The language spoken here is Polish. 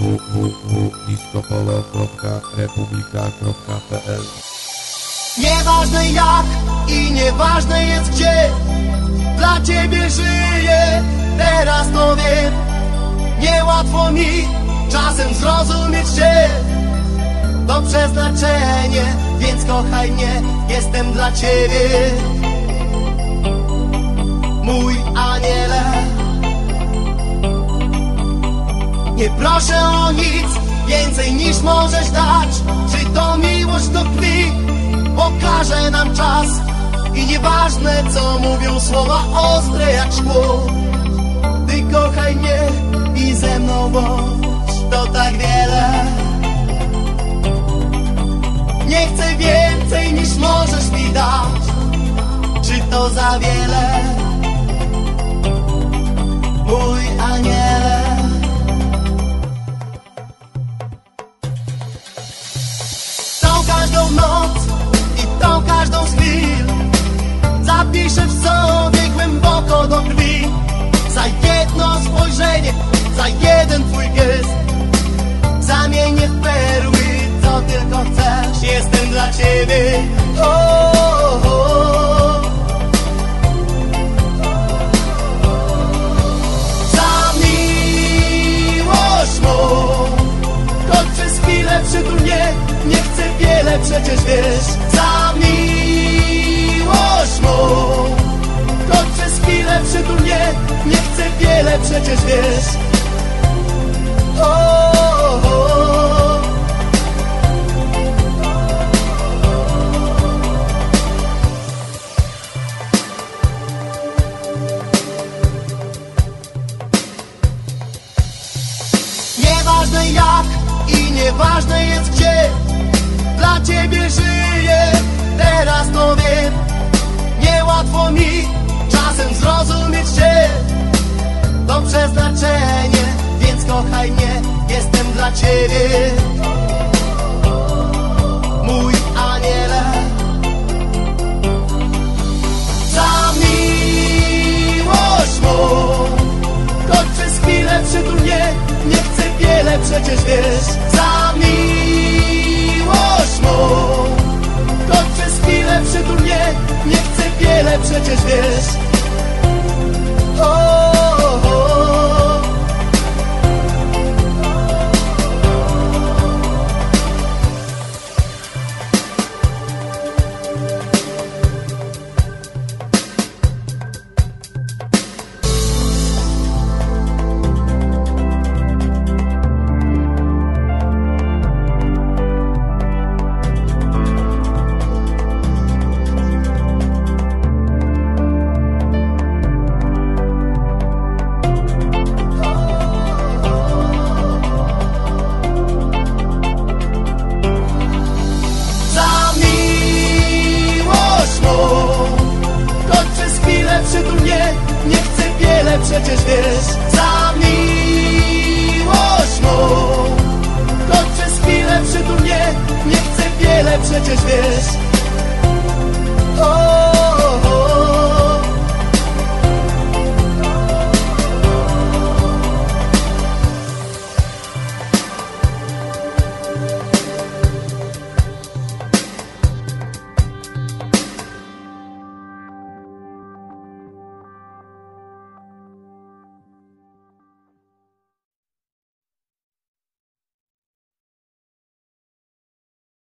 www.discopolo.republika.pl Nieważne jak i nieważne jest gdzie Dla ciebie żyję, teraz to wiem. Niełatwo mi czasem zrozumieć cię To przeznaczenie, więc kochaj mnie Jestem dla ciebie. Mój aniele Nie proszę o nic więcej niż możesz dać. Czy to miłość do krwi pokaże nam czas. I nieważne co mówią słowa ostre jak szkło. Ty kochaj mnie i ze mną bądź. To tak wiele. Nie chcę więcej niż możesz mi dać. Czy to za wiele? Zapiszę w sobie głęboko do krwi. Za jedno spojrzenie, za jeden twój gest. Zamienię w perły, co tylko chcesz. Jestem dla ciebie. O, o, o. Za miłość mą Choć przez chwilę przytul mnie Nie chcę wiele, przecież wiesz wiele, przecież wiesz o. Nieważne jak i nieważne jest gdzie Dla ciebie żyję, teraz to wiem Niełatwo mi Przeznaczenie, więc kochaj mnie Jestem dla ciebie. Mój aniele Za miłość mą. Choć przez chwilę przytul mnie Nie chcę wiele, przecież wiesz. Za miłość mą. Choć przez chwilę przytul mnie Nie chcę wiele, przecież wiesz. O, nie chcę wiele, przecież wiesz Za miłość mą Choć przez chwilę przytul mnie Nie chcę wiele, przecież wiesz oh.